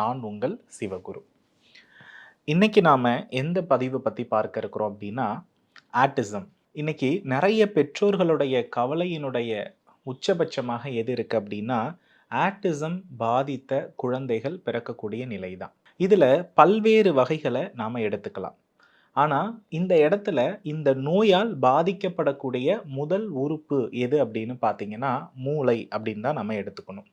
நான் உங்கள் சிவகுரு. இன்னைக்கு நாம எந்த பதிவு பத்தி பார்க்க இருக்கிறோம் அப்படின்னா ஆட்டிசம். இன்னைக்கு நிறைய பெற்றோர்களுடைய கவலையினுடைய உச்சபட்சமாக எது இருக்கு அப்படின்னா ஆட்டிசம் பாதித்த குழந்தைகள் பிறக்கக்கூடிய நிலை தான் இதுல பல்வேறு வகைகளை நாம எடுத்துக்கலாம். ஆனால் இந்த இடத்துல இந்த நோயால் பாதிக்கப்படக்கூடிய முதல் உறுப்பு எது அப்படின்னு பார்த்தீங்கன்னா மூளை அப்படின்னு தான் நம்ம எடுத்துக்கணும்.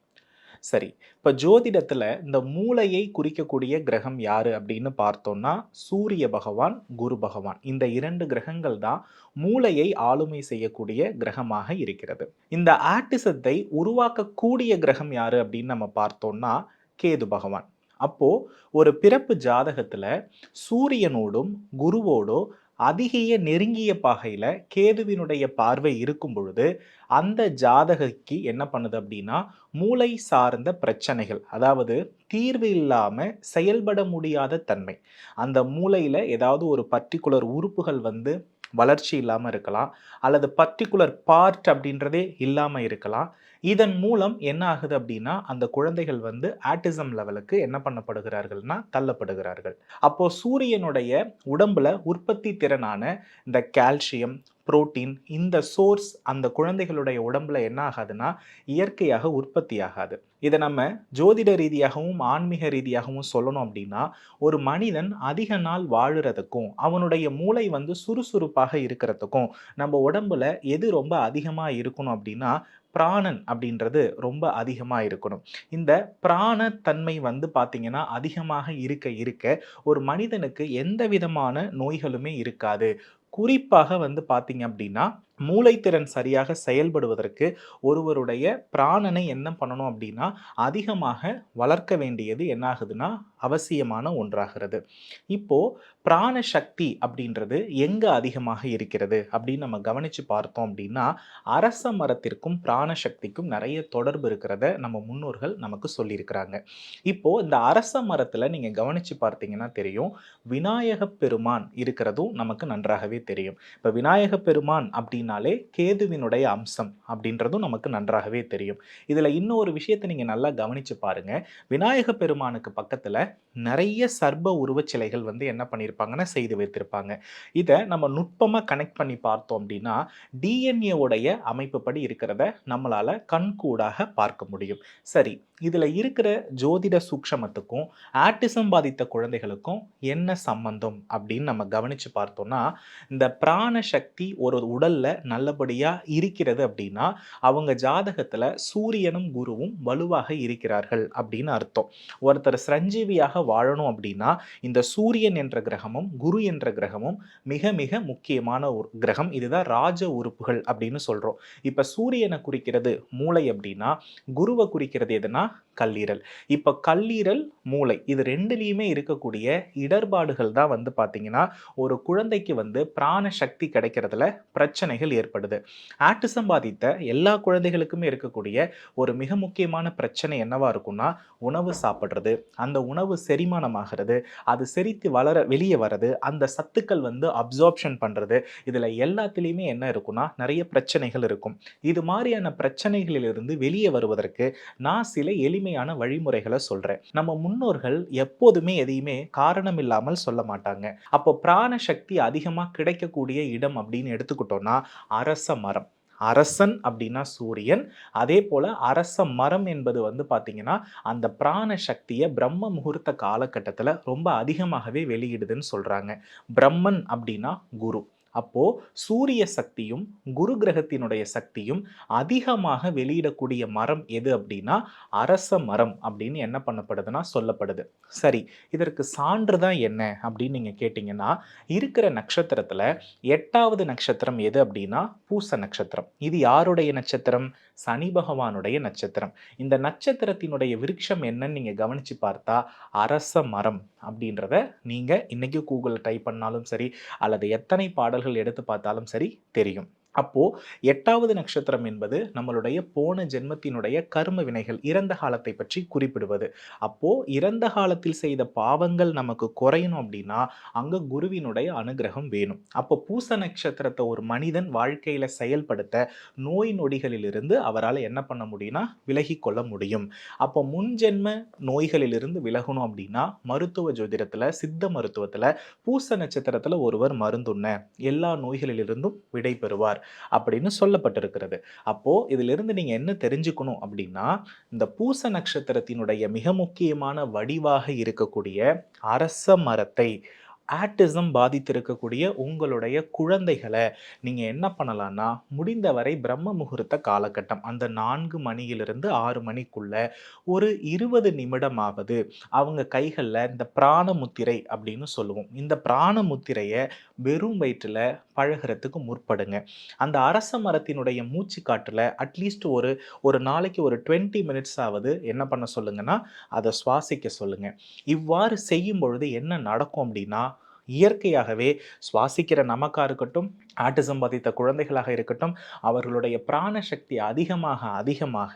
சரி. இப்போ ஜோதிடத்தில் இந்த மூளையை குறிக்கக்கூடிய கிரகம் யாரு அப்படின்னு பார்த்தோம்னா சூரிய பகவான் குரு பகவான். இந்த இரண்டு கிரகங்கள் தான் மூளையை ஆளுமை செய்யக்கூடிய கிரகமாக இருக்கிறது. இந்த ஆட்டிசத்தை உருவாக்கக்கூடிய கிரகம் யாரு அப்படின்னு நம்ம பார்த்தோம்னா கேது பகவான். அப்போ ஒரு பிறப்பு ஜாதகத்தில் சூரியனோடும் குருவோடோ அதிகைய நெருங்கிய பாகையில் கேதுவினுடைய பார்வை இருக்கும் பொழுது அந்த ஜாதகைக்கு என்ன பண்ணுது அப்படின்னா மூளை சார்ந்த பிரச்சனைகள் அதாவது தீர்வு இல்லாமல் செயல்பட முடியாத தன்மை. அந்த மூளையில் ஏதாவது ஒரு பர்டிகுலர் உறுப்புகள் வந்து வளர்ச்சி இல்லாமல் இருக்கலாம் அல்லது பர்டிகுலர் பார்ட் அப்படின்றதே இல்லாமல் இருக்கலாம். இதன் மூலம் என்ன ஆகுது அப்படின்னா அந்த குழந்தைகள் வந்து ஆட்டிசம் லெவலுக்கு என்ன பண்ணப்படுகிறார்கள்னா தள்ளப்படுகிறார்கள். அப்போது சூரியனுடைய உடம்புல உற்பத்தி திறனான இந்த கால்சியம் புரோட்டீன் இந்த சோர்ஸ் அந்த குழந்தைகளுடைய உடம்புல என்ன ஆகாதுன்னா இயற்கையாக உற்பத்தி ஆகாது. இதை நம்ம ஜோதிட ரீதியாகவும் ஆன்மீக ரீதியாகவும் சொல்லணும் அப்படின்னா ஒரு மனிதன் அதிக நாள் வாழுறதுக்கும் அவனுடைய மூளை வந்து சுறுசுறுப்பாக இருக்கிறதுக்கும் நம்ம உடம்புல எது ரொம்ப அதிகமாக இருக்கணும் அப்படின்னா பிராணன் அப்படின்றது ரொம்ப அதிகமாக இருக்கணும். இந்த பிராணத்தன்மை வந்து பார்த்திங்கன்னா அதிகமாக இருக்க இருக்க ஒரு மனிதனுக்கு எந்த விதமான நோய்களுமே இருக்காது. குறிப்பாக வந்து பார்த்தீங்க அப்படின்னா மூளைத்திறன் சரியாக செயல்படுவதற்கு ஒருவருடைய பிராணனை என்ன பண்ணணும் அப்படின்னா அதிகமாக வளர்க்க வேண்டியது என்னாகுதுன்னா அவசியமான ஒன்றாகிறது. இப்போது பிராண சக்தி அப்படின்றது எங்கே அதிகமாக இருக்கிறது அப்படின்னு நம்ம கவனித்து பார்த்தோம் அப்படின்னா அரச மரத்திற்கும் பிராண சக்திக்கும் நிறைய தொடர்பு இருக்கிறத நம்ம முன்னோர்கள் நமக்கு சொல்லியிருக்கிறாங்க. இப்போ இந்த அரச மரத்தில் நீங்கள் கவனித்து பார்த்தீங்கன்னா தெரியும் விநாயக பெருமான் இருக்கிறதும் நமக்கு நன்றாகவே தெரியும். இப்போ விநாயக பெருமான் அப்படின்னாலே கேதுவினுடைய அம்சம் அப்படின்றதும் நமக்கு நன்றாகவே தெரியும். இதில் இன்னொரு விஷயத்தை நீங்கள் நல்லா கவனித்து பாருங்கள் விநாயக பெருமானுக்கு பக்கத்தில் நிறைய சர்ப உருவச் சிலைகள் வந்து என்ன பண்ணியிருப்பாங்கன்னா செய்து வைத்திருப்பாங்க. இதை நம்ம நுட்பமாக கனெக்ட் பண்ணி பார்த்தோம் அப்படின்னா டிஎன்ஏவுடைய அமைப்புப்படி இருக்கிறத நம்மளால் கண்கூடாக பார்க்க முடியும். சரி இதில் இருக்கிற ஜோதிட சூக்ஷமத்துக்கும் ஆட்டிசம் பாதித்த குழந்தைகளுக்கும் என்ன சம்பந்தம் அப்படின்னு நம்ம கவனித்து பார்த்தோம்னா இந்த பிராண சக்தி ஒரு உடலில் நல்லபடியாக இருக்கிறது அப்படின்னா அவங்க ஜாதகத்தில் சூரியனும் குருவும் வலுவாக இருக்கிறார்கள் அப்படின்னு அர்த்தம். ஒருத்தர் சஞ்சீவியாக வாழணும் அப்படின்னா இந்த சூரியன் என்ற கிரகமும் குரு என்ற கிரகமும் மிக மிக முக்கியமான ஒரு கிரகம். இதுதான் ராஜ உறுப்புகள் அப்படின்னு சொல்கிறோம் இப்போ சூரியனை குறிக்கிறது மூளை அப்படின்னா குருவை குறிக்கிறது எதுனா கல்லீரல். இப்போ கல்லீரல் மூளை இது ரெண்டுலேயுமே இருக்கக்கூடிய இடர்பாடுகள் தான் வந்து பார்த்தீங்கன்னா ஒரு குழந்தைக்கு வந்து பிராண சக்தி கிடைக்கிறதுல பிரச்சனைகள் ஏற்படுது. ஆட்டிசம் பாதித்த எல்லா குழந்தைகளுக்குமே இருக்கக்கூடிய ஒரு மிக முக்கியமான பிரச்சனை என்னவா இருக்கும்னா உணவு சாப்பிட்றது. அந்த உணவு செரிமானமாகிறது. அது செரித்து வளர வெளியே வர்றது. அந்த சத்துக்கள் வந்து அப்சார்ப்ஷன் பண்ணுறது இதில் எல்லாத்துலேயுமே என்ன இருக்குன்னா நிறைய பிரச்சனைகள் இருக்கும். இது மாதிரியான பிரச்சனைகளிலிருந்து வெளியே வருவதற்கு நான் சில எளிமையான வழிமுறைகளை சொல்கிறேன் நம்ம முன்னோர்கள் எப்போதுமே எதையுமே காரணம் இல்லாமல் சொல்ல மாட்டாங்க. அப்போ பிராண சக்தி அதிகமாக கிடைக்கக்கூடிய இடம் அப்படின்னு எடுத்துக்கிட்டோம்னா அரச மரம். அரசன் அப்படின்னா சூரியன். அதே போல் அரச மரம் என்பது வந்து பார்த்திங்கன்னா அந்த பிராண சக்தியை பிரம்ம முகூர்த்த காலகட்டத்தில் ரொம்ப அதிகமாகவே வெளியிடுதுன்னு சொல்கிறாங்க பிரம்மன் அப்படின்னா குரு. அப்போ சூரிய சக்தியும் குரு கிரகத்தினுடைய சக்தியும் அதிகமாக வெளியிடக்கூடிய மரம் எது அப்படின்னா அரச மரம் அப்படின்னு என்ன பண்ணப்படுதுன்னா சொல்லப்படுது. சரி இதற்கு சான்று தான் என்ன அப்படின்னு நீங்க கேட்டீங்கன்னா இருக்கிற நட்சத்திரத்துல எட்டாவது நட்சத்திரம் எது அப்படின்னா பூச நட்சத்திரம். இது யாருடைய நட்சத்திரம்? சனி பகவானுடைய நட்சத்திரம். இந்த நட்சத்திரத்தினுடைய விருட்சம் என்னன்னு நீங்க கவனிச்சு பார்த்தா அரச மரம் அப்படின்றத நீங்க இன்னைக்கு கூகுளில் டைப் பண்ணாலும் சரி அல்லது எத்தனை பாடல்கள் எடுத்து பார்த்தாலும் சரி தெரியும். அப்போ எட்டாவது நட்சத்திரம் என்பது நம்மளுடைய போன ஜென்மத்தினுடைய கர்ம வினைகள் இறந்த காலத்தை பற்றி குறிப்பிடுவது. அப்போ இறந்த காலத்தில் செய்த பாவங்கள் நமக்கு குறையணும் அப்படின்னா அங்க குருவினுடைய அனுகிரகம் வேணும். அப்போ பூச நட்சத்திரத்தை ஒரு மனிதன் வாழ்க்கையில செயல்படுத்த நோய் நொடிகளிலிருந்து அவரால் என்ன பண்ண முடியும்னா விலகி கொள்ள முடியும். அப்போ முன்ஜென்ம நோய்களிலிருந்து விலகணும் அப்படின்னா மருத்துவ ஜோதிடத்துல சித்த மருத்துவத்துல பூச நட்சத்திரத்துல ஒருவர் மருந்துண்ண எல்லா நோய்களிலிருந்தும் விடை பெறுவார் அப்படின்னு சொல்லப்பட்டிருக்கிறது. அப்போ இதிலிருந்து நீங்க என்ன தெரிஞ்சுக்கணும் அப்படின்னா இந்த பூச நட்சத்திரத்தினுடைய மிக முக்கியமான வடிவாக இருக்கக்கூடிய அரச மரத்தை ஆட்டிசம் பாதித்திருக்கக்கூடிய உங்களுடைய குழந்தைகளை நீங்கள் என்ன பண்ணலான்னா முடிந்தவரை பிரம்ம முகூர்த்த காலகட்டம் அந்த நான்கு மணியிலிருந்து ஆறு மணிக்குள்ள ஒரு இருபது நிமிடமாவது அவங்க கைகளில் இந்த பிராண முத்திரை அப்படின்னு சொல்லுவோம். இந்த பிராண முத்திரையை வெறும் வயிற்றில் பழகிறதுக்கு முற்படுங்க. அந்த அரச மரத்தினுடைய மூச்சு காற்றில் அட்லீஸ்ட் ஒரு ஒரு நாளைக்கு ஒரு டுவெண்ட்டி மினிட்ஸ் ஆவது என்ன பண்ண சொல்லுங்கன்னா அதை சுவாசிக்க சொல்லுங்க. இவ்வாறு செய்யும் பொழுது என்ன நடக்கும் அப்படின்னா இயற்கையாகவே சுவாசிக்கிற நமக்காக இருக்கட்டும் ஆட்டிசம் பாதித்த குழந்தைகளாக இருக்கட்டும் அவர்களுடைய பிராண சக்தி அதிகமாக அதிகமாக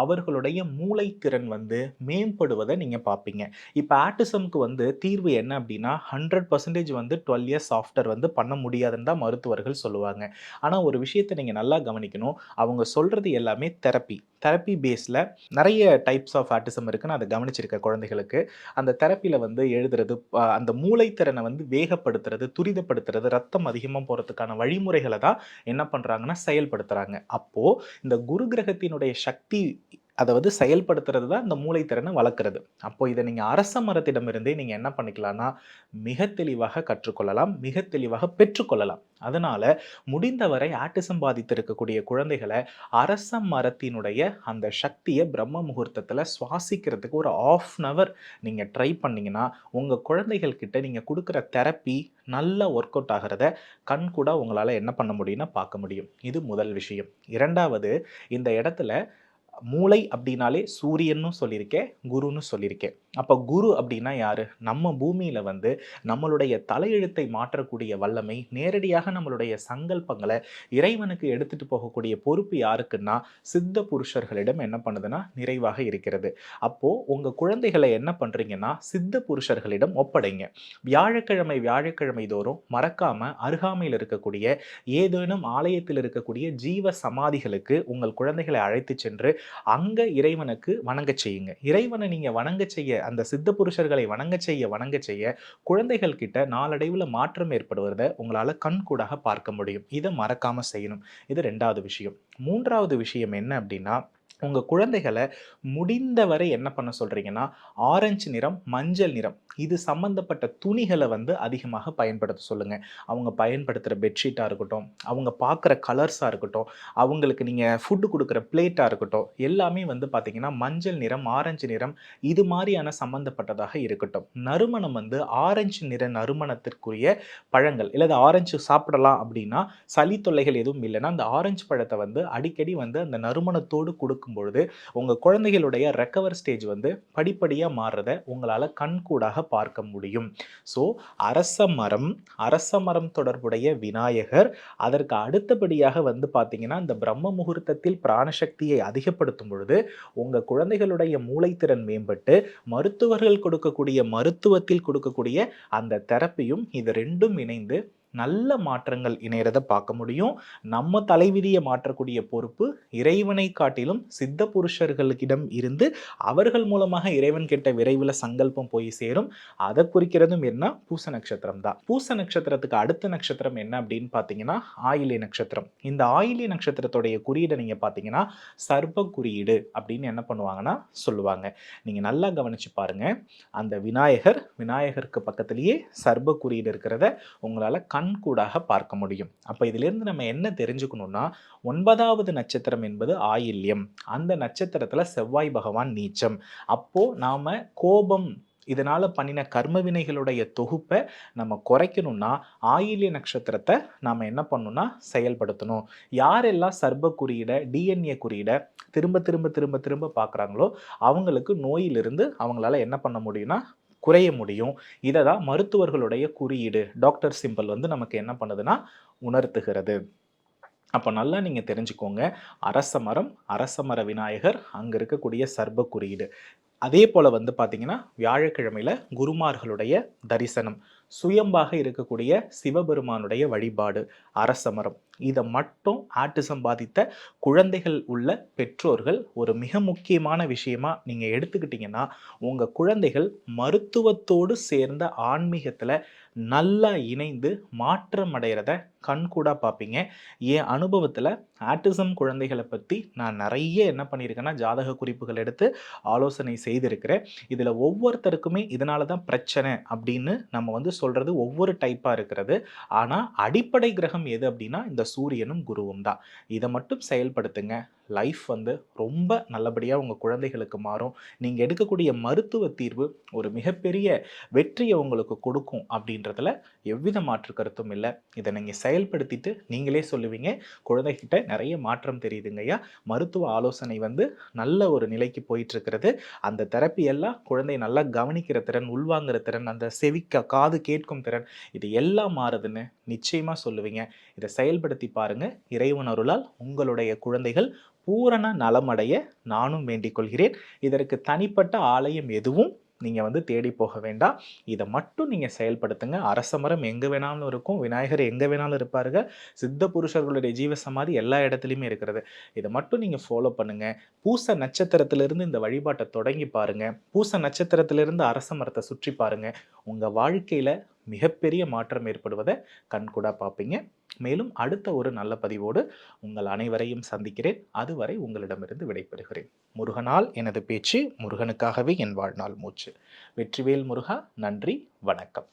அவர்களுடைய மூளைத்திறன் வந்து மேம்படுவதை நீங்கள் பார்ப்பீங்க இப்போ ஆட்டிசம்க்கு வந்து தீர்வு என்ன அப்படின்னா ஹண்ட்ரட் பர்சன்டேஜ் வந்து டுவெல் இயர்ஸ் சாஃப்ட்வேர் வந்து பண்ண முடியாதுன்னு தான் மருத்துவர்கள் சொல்லுவாங்க. ஆனால் ஒரு விஷயத்தை நீங்கள் நல்லா கவனிக்கணும். அவங்க சொல்கிறது எல்லாமே தெரப்பி தெரப்பி பேஸில் நிறைய டைப்ஸ் ஆஃப் ஆட்டிசம் இருக்குன்னு அதை கவனிச்சிருக்க குழந்தைகளுக்கு. அந்த தெரப்பியில் வந்து எழுதுறது அந்த மூளைத்திறனை வந்து வேகப்படுத்துறது துரிதப்படுத்துறது ரத்தம் அதிகமாக போகிறதுக்கான வழிமுறைகளை தான் என்ன பண்ணுறாங்கன்னா செயல்படுத்துகிறாங்க அப்போது இந்த குரு கிரகத்தினுடைய சக்தி அதை வந்து செயல்படுத்துறது தான் இந்த மூளைத்திறனை வளர்க்குறது. அப்போ இதை நீங்கள் அரச மரத்திடமிருந்தே நீங்கள் என்ன பண்ணிக்கலாம்னா மிக தெளிவாக கற்றுக்கொள்ளலாம் மிக தெளிவாக பெற்றுக்கொள்ளலாம். அதனால் முடிந்தவரை ஆட்டிசம் பாதித்திருக்கக்கூடிய குழந்தைகளை அரச மரத்தினுடைய அந்த சக்தியை பிரம்ம முகூர்த்தத்தில் சுவாசிக்கிறதுக்கு ஒரு ஆஃப் அன் அவர் நீங்கள் ட்ரை பண்ணிங்கன்னா உங்கள் குழந்தைகள்கிட்ட நீங்கள் கொடுக்குற தெரப்பி நல்லா ஒர்க் அவுட் ஆகிறத கண் கூட உங்களால் என்ன பண்ண முடியும்னா பார்க்க முடியும். இது முதல் விஷயம். இரண்டாவது இந்த இடத்துல மூளை அப்படின்னாலே சூரியன்னு சொல்லியிருக்கேன் குருன்னு சொல்லியிருக்கேன் அப்போ குரு அப்படின்னா யார்? நம்ம பூமியில் வந்து நம்மளுடைய தலையெழுத்தை மாற்றக்கூடிய வல்லமை நேரடியாக நம்மளுடைய சங்கல்பங்களை இறைவனுக்கு எடுத்துகிட்டு போகக்கூடிய பொறுப்பு யாருக்குன்னா சித்த புருஷர்களிடம் என்ன பண்ணுதுன்னா நிறைவாக இருக்கிறது. அப்போது உங்கள் குழந்தைகளை என்ன பண்ணுறீங்கன்னா சித்த புருஷர்களிடம் ஒப்படைங்க. வியாழக்கிழமை வியாழக்கிழமை தோறும் மறக்காமல் அருகாமையில் இருக்கக்கூடிய ஏதேனும் ஆலயத்தில் இருக்கக்கூடிய ஜீவ சமாதிகளுக்கு உங்கள் குழந்தைகளை அழைத்து சென்று அங்க இறைவனுக்கு வணங்க செய்யுங்க. இறைவனை நீங்க வணங்க செய்ய அந்த சித்த புருஷர்களை வணங்க செய்ய வணங்க செய்ய குழந்தைகள் கிட்ட நாளடைவில் மாற்றம் ஏற்படுவதை உங்களால் கண்கூடாக பார்க்க முடியும். இதை மறக்காம செய்யணும். இது ரெண்டாவது விஷயம். மூன்றாவது விஷயம் என்ன அப்படின்னா உங்கள் குழந்தைகளை முடிந்தவரை என்ன பண்ண சொல்கிறீங்கன்னா ஆரஞ்சு நிறம் மஞ்சள் நிறம் இது சம்மந்தப்பட்ட துணிகளை வந்து அதிகமாக பயன்படுத்த சொல்லுங்கள் அவங்க பயன்படுத்துகிற பெட்ஷீட்டாக இருக்கட்டும் அவங்க பார்க்குற கலர்ஸாக இருக்கட்டும் அவங்களுக்கு நீங்கள் ஃபுட்டு கொடுக்குற பிளேட்டாக இருக்கட்டும் எல்லாமே வந்து பார்த்திங்கன்னா மஞ்சள் நிறம் ஆரஞ்சு நிறம் இது மாதிரியான சம்மந்தப்பட்டதாக இருக்கட்டும். நறுமணம் வந்து ஆரஞ்சு நிற நறுமணத்திற்குரிய பழங்கள். இல்லை ஆரஞ்சு சாப்பிடலாம் அப்படின்னா சளி தொல்லைகள் எதுவும் இல்லைன்னா அந்த ஆரஞ்சு பழத்தை வந்து அடிக்கடி வந்து அந்த நறுமணத்தோடு கொடுக்கும் பொழுது உங்கள் குழந்தைகளுடைய ரெக்கவர் ஸ்டேஜ் வந்து படிப்படியாக மாறுறத உங்களால் கண்கூடாக பார்க்க முடியும். ஸோ அரச மரம் அரச மரம் தொடர்புடைய விநாயகர் அதற்கு அடுத்தபடியாக வந்து பார்த்தீங்கன்னா இந்த பிரம்ம முகூர்த்தத்தில் பிராணசக்தியை அதிகப்படுத்தும் பொழுது உங்கள் குழந்தைகளுடைய மூளைத்திறன் மேம்பட்டு மருத்துவர்கள் கொடுக்கக்கூடிய மருத்துவத்தில் கொடுக்கக்கூடிய அந்த தெரப்பியும் இது ரெண்டும் இணைந்து நல்ல மாற்றங்கள் இணையிறத பார்க்க முடியும். நம்ம தலைவிதியை மாற்றக்கூடிய பொறுப்பு இறைவனை காட்டிலும் சித்த புருஷர்களிடம் இருந்து அவர்கள் மூலமாக இறைவன் கிட்ட விரைவில் சங்கல்பம் போய் சேரும். அதை குறிக்கிறதும் என்ன? பூச நட்சத்திரம் தான். பூச நட்சத்திரத்துக்கு அடுத்த நட்சத்திரம் என்ன அப்படின்னு பார்த்தீங்கன்னா ஆயிலே நட்சத்திரம். இந்த ஆயிலிய நட்சத்திரத்துடைய குறியீடை நீங்கள் பார்த்தீங்கன்னா சர்ப குறியீடு அப்படின்னு என்ன பண்ணுவாங்கன்னா சொல்லுவாங்க. நீங்கள் நல்லா கவனிச்சு பாருங்க. அந்த விநாயகர் விநாயகருக்கு பக்கத்திலேயே சர்ப குறியீடு இருக்கிறத உங்களால் கண் கண்கூடாக பார்க்க முடியும். அப்போ இதிலிருந்து நம்ம என்ன தெரிஞ்சுக்கணும்னா ஒன்பதாவது நட்சத்திரம் என்பது ஆயில்யம். அந்த நட்சத்திரத்தில் செவ்வாய் பகவான் நீச்சம். அப்போது நாம் கோபம் இதனால் பண்ணின கர்ம வினைகளுடைய தொகுப்பை நம்ம குறைக்கணும்னா ஆயில்ய நட்சத்திரத்தை நாம் என்ன பண்ணணும்னா செயல்படுத்தணும். யாரெல்லாம் சர்ப குறியீடை டிஎன்ஏ குறியீடை திரும்ப திரும்ப திரும்ப திரும்ப பார்க்குறாங்களோ அவங்களுக்கு நோயிலிருந்து அவங்களால என்ன பண்ண முடியும்னா குறைய முடியும். இதை தான் மருத்துவர்களுடைய குறியீடு. டாக்டர் சிம்பிள் வந்து நமக்கு என்ன பண்ணுதுன்னா உணர்த்துகிறது. அப்போ நல்லா நீங்கள் தெரிஞ்சுக்கோங்க. அரச மரம் அரச மர விநாயகர் அங்கே இருக்கக்கூடிய சர்ப குறியீடு. அதே போல் வந்து பார்த்திங்கன்னா வியாழக்கிழமையில் குருமார்களுடைய தரிசனம் சுயம்பாக இருக்கக்கூடிய சிவபெருமானுடைய வழிபாடு அரசமரம். இதை மட்டும் ஆட்டிசம் பாதித்த குழந்தைகள் உள்ள பெற்றோர்கள் ஒரு மிக முக்கியமான விஷயமா நீங்கள் எடுத்துக்கிட்டிங்கன்னா உங்கள் குழந்தைகள் மருத்துவத்தோடு சேர்ந்த ஆன்மீகத்தில் நல்லா இணைந்து மாற்றம் அடைகிறத கண்கூடாக பார்ப்பீங்க என் அனுபவத்தில் ஆட்டிசம் குழந்தைகளை பற்றி நான் நிறைய என்ன பண்ணியிருக்கேன்னா ஜாதக குறிப்புகள் எடுத்து ஆலோசனை செய்திருக்கிறேன். இதில் ஒவ்வொருத்தருக்குமே இதனால தான் பிரச்சனை அப்படின்னு நம்ம வந்து சொல்கிறது ஒவ்வொரு டைப்பாக இருக்கிறது. ஆனால் அடிப்படை கிரகம் எது அப்படின்னா இந்த சூரியனும் குருவும் தான். இதை மட்டும் செயல்படுத்துங்க. லைஃப் வந்து ரொம்ப நல்லபடியாக உங்கள் குழந்தைகளுக்கு மாறும். நீங்கள் எடுக்கக்கூடிய மருத்துவ தீர்வு ஒரு மிகப்பெரிய வெற்றியை உங்களுக்கு கொடுக்கும் அப்படின்றதுல எவ்வித மாற்று கருத்தும் இல்லை. இதை நீங்கள் செயல்படுத்திட்டு நீங்களே சொல்லுவீங்க. குழந்தைகிட்ட நிறைய மாற்றம் தெரியுதுங்கய்யா மருத்துவ ஆலோசனை வந்து நல்ல ஒரு நிலைக்கு போயிட்டு இருக்கிறது அந்த தெரப்பி எல்லாம் குழந்தை நல்லா கவனிக்கிற திறன் உள்வாங்குற திறன் அந்த செவிக்க காது கேட்கும் திறன் இது எல்லாம் மாறுதுன்னு நிச்சயமாக சொல்லுவீங்க. இதை செயல்படுத்தி பாருங்க. இறைவன் அருளால் உங்களுடைய குழந்தைகள் பூரண நலமடைய நானும் வேண்டிக் கொள்கிறேன். இதற்கு தனிப்பட்ட ஆலயம் எதுவும் நீங்கள் வந்து தேடி போக வேண்டாம். இதை மட்டும் நீங்கள் செயல்படுத்துங்க. அரச மரம் எங்கே வேணாலும் இருக்கும். விநாயகர் எங்கே வேணாலும் இருப்பாருங்க. சித்த புருஷர்களுடைய ஜீவ சமாதி எல்லா இடத்துலையுமே இருக்கிறது. இதை மட்டும் நீங்கள் ஃபாலோ பண்ணுங்கள் பூச நட்சத்திரத்திலிருந்து இந்த வழிபாட்டை தொடங்கி பாருங்கள் பூச நட்சத்திரத்திலிருந்து அரச மரத்தை சுற்றி பாருங்கள் உங்கள் வாழ்க்கையில் மிகப்பெரிய மாற்றம் ஏற்படுவதை கண்கூடாக பார்ப்பீங்க. மேலும் அடுத்த ஒரு நல்ல பதிவோடு உங்கள் அனைவரையும் சந்திக்கிறேன். அதுவரை உங்களிடமிருந்து விடைபெறுகிறேன். முருகனால் எனது பேச்சு முருகனுக்காகவே என் வாழ்நாள் மூச்சு. வெற்றிவேல் முருகா நன்றி வணக்கம்.